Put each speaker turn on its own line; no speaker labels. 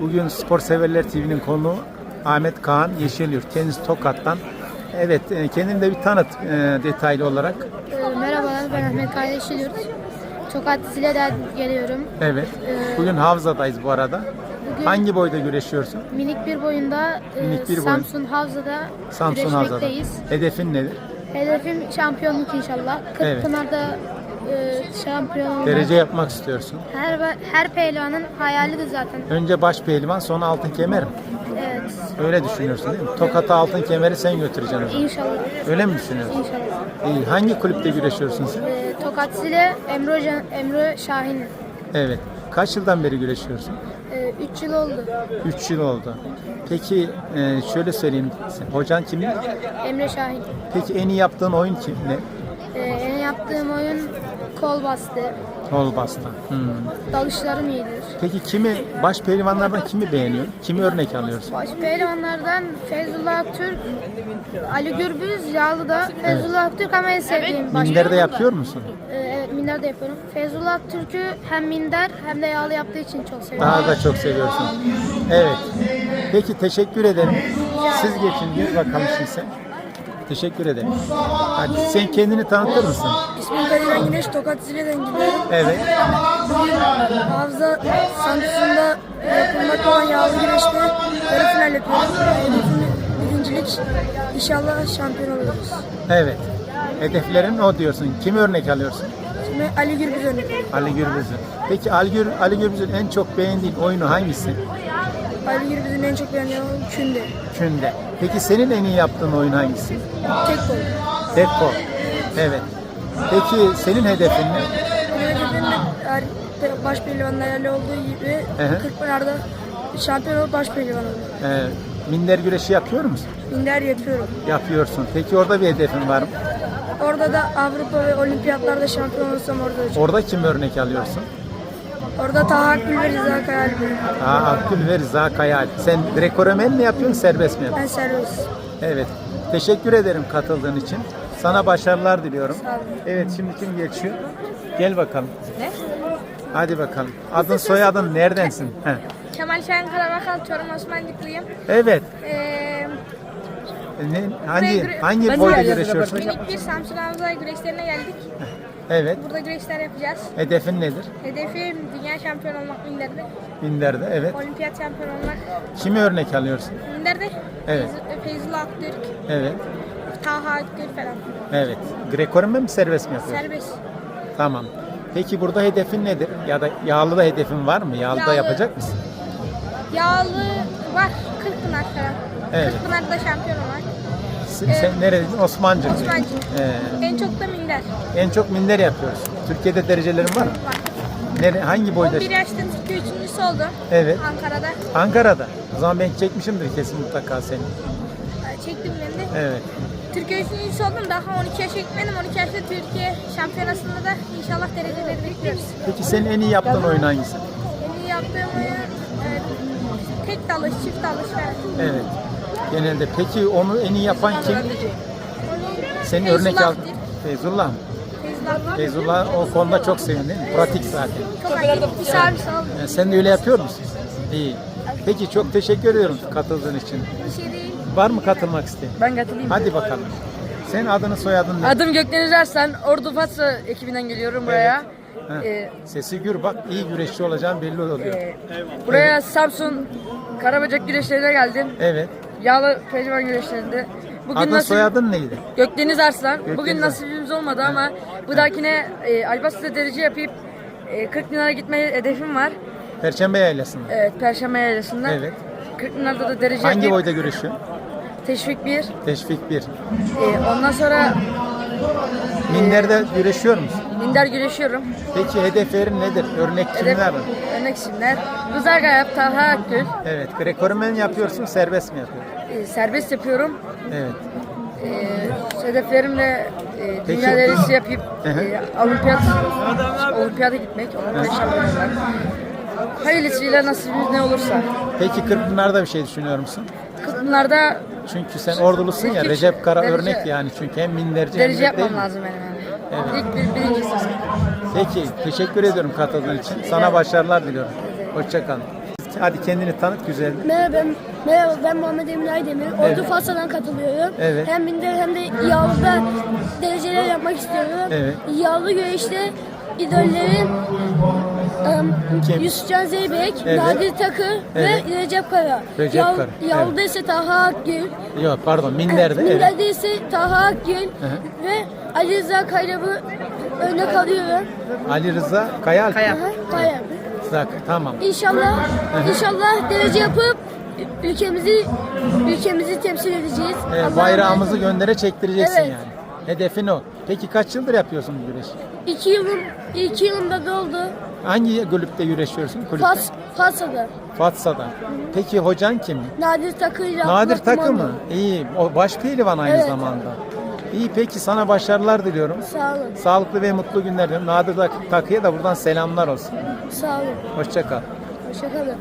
Bugün Spor Severler TV'nin konuğu Ahmet Kaan Yeşilyurt. Kendisi Tokat'tan. Evet, e, kendini de bir tanıt e, detaylı olarak.
Ee, Merhabalar, ben Ahmet Kardeş Yurt. Tokat Zile'den geliyorum.
Evet. Bugün Havza'dayız bu arada.
Bugün
Hangi boyda güreşiyorsun?
minik bir boyunda e,
Minik bir boyun.
Samsun Havza'da
Samsun Havza'da.
güreşmekteyiz.
Hedefin nedir?
Hedefim şampiyonluk inşallah.
Evet.
E, şampiyon.
Derece yapmak istiyorsun.
Her, her pehlivanın hayalidir zaten.
Önce baş pehlivan sonra altın kemer mi?
Evet.
Öyle düşünüyorsun değil mi? Tokat'a altın kemeri sen götüreceksin o zaman.
İnşallah.
Öyle mi düşünüyorsun?
İnşallah.
İyi. Hangi kulüpte güreşiyorsun sen?
E, Tokat Zile Emre, Hoca- Emre Şahin.
Evet. Kaç yıldan beri güreşiyorsun?
3 yıl oldu.
3 yıl oldu. Peki e, şöyle söyleyeyim. Hocan kim?
Emre Şahin.
Peki en iyi yaptığın oyun kim? Ne?
E, en yaptığım oyun kol bastı.
Kol bastı. Hmm.
Dalışlarım iyidir.
Peki kimi, baş pehlivanlardan kimi beğeniyorsun? Kimi örnek alıyorsun?
Baş pehlivanlardan Feyzullah Aktürk, Ali Gürbüz, Yağlı'da Feyzullah Aktürk ama en sevdiğim baş
Minderde yapıyor musun?
Ee, evet Minder'de yapıyorum. Feyzullah Aktürk'ü hem Minder hem de Yağlı yaptığı için çok seviyorum.
Daha da çok seviyorsun. Evet. Peki teşekkür ederim. Siz geçin bir bakalım şimdi sen. Teşekkür ederim. Hadi sen kendini tanıtır mısın?
İsmim Kadir Güneş, Tokat Zile'den geliyorum.
Evet.
Hafıza Samsun'da yapılmak olan yağlı güreşte yarı final yapıyorum. Hedefim birincilik. İnşallah şampiyon oluruz.
Evet. Hedeflerin o diyorsun. Kimi örnek alıyorsun?
Şimdi Ali Gürbüz örnek alayım.
Ali Gürbüz'ü. Peki Ali, Gür, Ali Gürbüz'ün en çok beğendiğin oyunu hangisi?
Ali Gürbüz'ün en çok beğendiği oyun Künde.
Künde. Peki senin en iyi yaptığın oyun hangisi?
Tek kol.
Tek kol. Evet. Peki senin hedefin ne?
Hedefim baş pehlivanlarla olduğu gibi
Hı hı.
Kırkpınar'da şampiyon olup baş pehlivan olmak.
Ee, minder güreşi yapıyor musun?
Minder yapıyorum.
Yapıyorsun. Peki orada bir hedefin var mı?
Orada da Avrupa ve Olimpiyatlarda şampiyon olursam orada olacağım.
Orada kim örnek alıyorsun?
Orada Taha Akgül ve Rıza Kayal.
Aa, Abdül ve Rıza Kayal. Sen Greco-Romen mi yapıyorsun, serbest mi yapıyorsun?
Ben servis.
Evet. Teşekkür ederim katıldığın için. Sana başarılar diliyorum.
Sağ olun.
Evet şimdi kim geçiyor? Gel bakalım. Ne? Hadi bakalım. Adın soyadın neredensin? Heh.
Kemal Şahin Karabakal, Çorum Osmanlıklıyım.
Evet.
Ee,
Ne, hangi hangi boyda güreşiyorsun?
minik bir Samsun Havza güreşlerine geldik.
Evet.
Burada güreşler yapacağız.
Hedefin nedir?
Hedefim dünya şampiyonu olmak Minder'de.
Minderde. Evet.
Olimpiyat şampiyonu olmak
Kimi örnek alıyorsun?
Minder'de.
Evet.
Feyz- Feyzullah Aktürk,
Evet.
Taha Akgül falan.
Evet. Greco-Romen mi serbest mi yapıyorsun?
Serbest.
Tamam. Peki burada hedefin nedir? Ya da yağlıda hedefin var mı? Yağlıda
Yağlı.
yapacak mısın?
Yağlı var. Kırkpınar falan.
Evet.
Kırkpınar'da şampiyon olmak.
Sen, sen neredeydin? Osmancık.
Osmancık.
Ee,
En çok da Minder
en çok minder yapıyoruz. Türkiye'de derecelerin var mı?
var.
Nere, hangi boyda?
11 yaşta Türkiye üçüncüsü oldum.
Evet.
Ankara'da.
Ankara'da. O zaman ben çekmişimdir kesin mutlaka seni.
Ee, Çektim ben de.
Evet.
Türkiye üçüncüsü oldum. Daha 12 yaşa gitmedim. 12 yaşta Türkiye şampiyonasında da inşallah dereceleri bekliyoruz.
Peki senin en iyi yaptığın oyun hangisi?
En iyi yaptığım oyun e, tek dalış, çift dalış falan.
Evet. Genelde. Peki onu en iyi yapan kim? Senin örnek al.
Akgül.
Feyzullah mı?
Feyzullah.
Feyzullah o konuda çok seviyor değil mi? Pratik zaten.
Çok.
Yani sen de öyle yapıyor musun? İyi. Peki çok teşekkür ediyorum katıldığın için.
Bir şey değil.
Var mı katılmak isteyen?
Ben katılayım.
Hadi bakalım. Sen adını soyadın ne?
Adım Gökdeniz Arslan. Ordu Fatsa ekibinden geliyorum buraya.
Ha,
Ee,
Sesi gür bak iyi güreşçi olacağın belli oluyor.
e, buraya Samsun Karabacak güreşlerine geldim.
Evet.
Yağlı pehlivan güreşlerinde. Bugün
Adın
nasip-
soyadın neydi?
Gökdeniz Arslan.
Gökdeniz
Bugün nasibimiz olmadı ama bu dahakine e, Albastı'da derece yapıp e, 40 binara gitme hedefim var.
Perşembe yaylasında.
Evet, Perşembe yaylasında.
Evet.
40 binlarda da derece
Hangi
yapıp
boyda güreşiyorsun?
teşvik bir.
Teşvik 1.
E, ondan sonra
Minder'de güreşiyor musun?
minder güreşiyorum.
Peki hedeflerin nedir? Örnek
Hedef,
kimler var?
örnek isimler. Rıza Gayap, Taha Akgül.
Evet. Greco-Romen yapıyorsun, serbest mi yapıyorsun?
E, serbest yapıyorum.
Evet.
E, hedeflerim de e,
Peki.
dünya derecesi yapıp e, olimpiyat, olimpiyata gitmek, olimpiyat şampiyonu olmak. Hayırlısıyla nasibimiz ne olursa.
Peki Kırkpınar'da bir şey düşünüyor musun?
Bunlarda
Çünkü sen ordulusun ya, Recep Kara
derece-
örnek yani çünkü hem minderci hem
derece
de değil
yapmam lazım benim yani.
Evet.
İlk bir, birincisi.
Peki, teşekkür ediyorum katıldığın için. Sana başarılar diliyorum. Hoşça kalın. hadi kendini tanıt güzel.
Merhaba ben, merhaba ben Muhammed Emin Aydemir. Ordu
Evet.
Fasa'dan katılıyorum.
Evet.
Hem binde hem de yağlıda dereceler yapmak istiyorum.
Evet.
Yağlı güreşte idollerim um,
Kim?
Yusufcan Zeybek,
Evet.
Nadir Takır
Evet.
ve Recep Kara.
Recep
Yağ-
Kara,
Yağlıda ise Taha Akgül.
Yok pardon Minder'de. Evet.
Minder'de ise Taha Akgül
hı.
ve Ali Rıza Kayrab'ı örnek alıyorum.
Ali Rıza Kayal.
Kaya.
Rıza- Tamam.
İnşallah, inşallah derece yapıp ülkemizi ülkemizi temsil edeceğiz. Allah'a
bayrağımızı göndere çektireceksin
Evet.
yani. Hedefin o. Peki kaç yıldır yapıyorsun bu güreşi?
İki yılım, iki yılımda doldu.
Hangi kulüpte güreşiyorsun? Kulüpte.
Fas, Fasa'da.
Fatsa'da. Peki hocan kim?
Nadir Takı'yla.
Nadir
Ahmet
Takı mı? İyi. O baş pehlivan aynı
Evet.
zamanda. İyi peki sana başarılar diliyorum.
Sağ olun.
Sağlıklı ve mutlu günler diliyorum. Nadir Tak- Takı'ya da buradan selamlar olsun.
Sağ olun.
Hoşça kal.
Hoşçakalın.